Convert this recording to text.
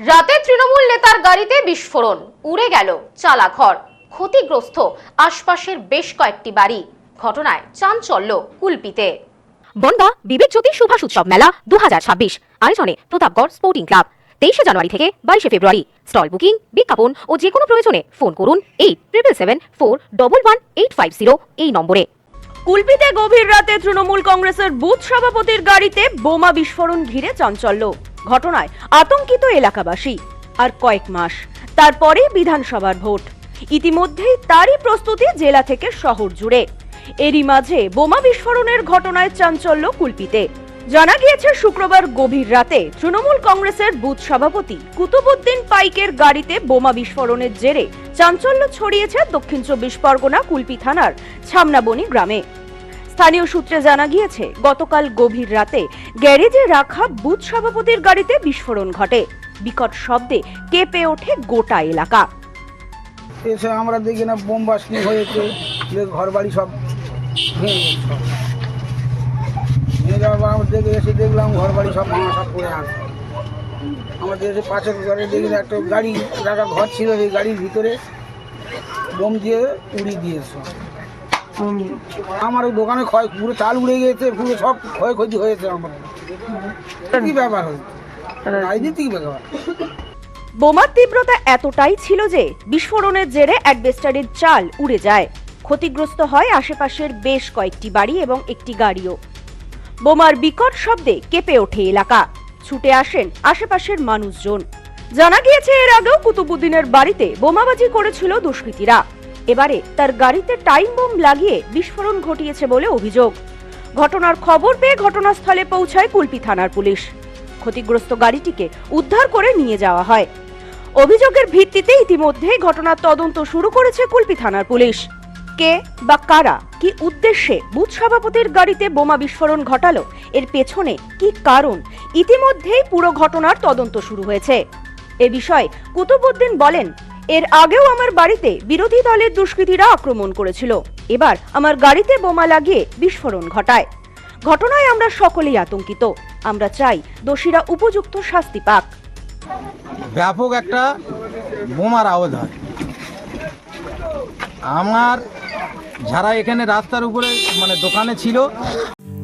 রাতে তৃণমূল নেতার গাড়িতে বিস্ফোরণ। উড়ে গেল চালাঘর। ক্ষতিগ্রস্ত আশপাশের বেশ কয়েকটি বাড়ি। ঘটনায় চাঞ্চল্য কুলপিতে। বনগা বিবেক জ্যোতি সুভাষ উৎসব মেলা দুহাজার ছাব্বিশ। আয়োজনে প্রতাপগড় স্পোর্টিং ক্লাব। তেইশে জানুয়ারি থেকে বাইশে ফেব্রুয়ারি। স্টল বুকিং বিজ্ঞাপন ও যে কোনো প্রয়োজনে ফোন করুন eight triple seven four double one eight five zero এই নম্বরে। কুলপিতে গভীর রাতে তৃণমূল কংগ্রেসের বুথ সভাপতির গাড়িতে বোমা বিস্ফোরণ ঘিরে চাঞ্চল্য। ঘটনায় আতঙ্কিত এলাকাবাসী। আর কয়েক মাস তারপরে বিধানসভার ভোট। ইতিমধ্যেই তারই প্রস্তুতি জেলা থেকে শহর জুড়ে। এরই মাঝে বোমা বিস্ফোরণের ঘটনায় চাঞ্চল্য কুলপিতে। জানা গিয়েছে, শুক্রবার গভীর রাতে তৃণমূল কংগ্রেসের বুথ সভাপতি কুতুবুদ্দিন পাইকের গাড়িতে বোমা বিস্ফোরণের জেরে চাঞ্চল্য ছড়িয়েছে দক্ষিণ চব্বিশ পরগনা কুলপি থানার ছামনাবনি গ্রামে। স্থানীয় সূত্রে জানা গিয়েছে, গতকাল গভীর রাতে গ্যারেজে রাখা বুথ সভাপতির গাড়িতে বিস্ফোরণ ঘটে। বিকট শব্দে কেঁপে ওঠে গোটা এলাকা। এসে আমরা দেখি না, বোম বাস্টিং হয়েছে ঘর বাড়ি সব দেখে এসে দেখলাম ঘর বাড়ি সব ভাঙা, সব পড়ে আমাদের এসে পাশের ঘরে দেখি একটা গাড়ি রাখা ঘর ছিল সেই গাড়ির ভিতরে, বোম দিয়ে উড়িয়ে দিয়েছে। আমার ওই দোকানে ক্ষয় পুরো চাল উড়ে গেছে পুরো সব ক্ষয়ক্ষতি হয়েছে আমার। কি ব্যাপার হয়েছে? রাজনীতিক ব্যাপার? বোমার তীব্রতা এতটাই ছিল যে বিস্ফোরণের জেরে অ্যাডবেস্টারের চাল উড়ে যায়। ক্ষতিগ্রস্ত হয় আশেপাশের বেশ কয়েকটি বাড়ি এবং একটি গাড়িও। বোমার বিকট শব্দে কেঁপে ওঠে এলাকা। ছুটে আসেন আশেপাশের মানুষজন। জানা গিয়েছে এর আগেও কুতুবুদ্দিনের বাড়িতে বোমাবাজি করেছিল দুষ্কৃতীরা। এবারে তার গাড়িতে টাইম বোম লাগিয়ে বিস্ফোরণ ঘটিয়েছে বলে অভিযোগ। ঘটনার খবর পেয়ে ঘটনাস্থলে পৌঁছায় কুলপি থানার পুলিশ। ক্ষতিগ্রস্ত গাড়িটিকে উদ্ধার করে নিয়ে যাওয়া হয়। অভিযোগের ভিত্তিতে ইতিমধ্যেই ঘটনার তদন্ত শুরু করেছে কুলপি থানার পুলিশ। কে বা কারা, কি উদ্দেশ্যে বুথ সভাপতির গাড়িতে বোমা বিস্ফোরণ ঘটালো, এর পেছনে কি কারণ, ইতিমধ্যেই পুরো ঘটনার তদন্ত শুরু হয়েছে। এ বিষয়ে কুতুবুদ্দিন বলেন এর আগেও আমার বাড়িতে বিরোধী দলের দুষ্কৃতীরা আক্রমণ করেছিল। এবার আমার গাড়িতে বোমা লাগিয়ে বিস্ফোরণ ঘটায়। ঘটনায় আমরা সকলেই আতঙ্কিত। আমরা চাই দোষীরা উপযুক্ত শাস্তি পাক। ব্যাপক একটা বোমার আওয়াজ হয়। আমার যারা এখানে রাস্তার উপরে মানে দোকানে ছিল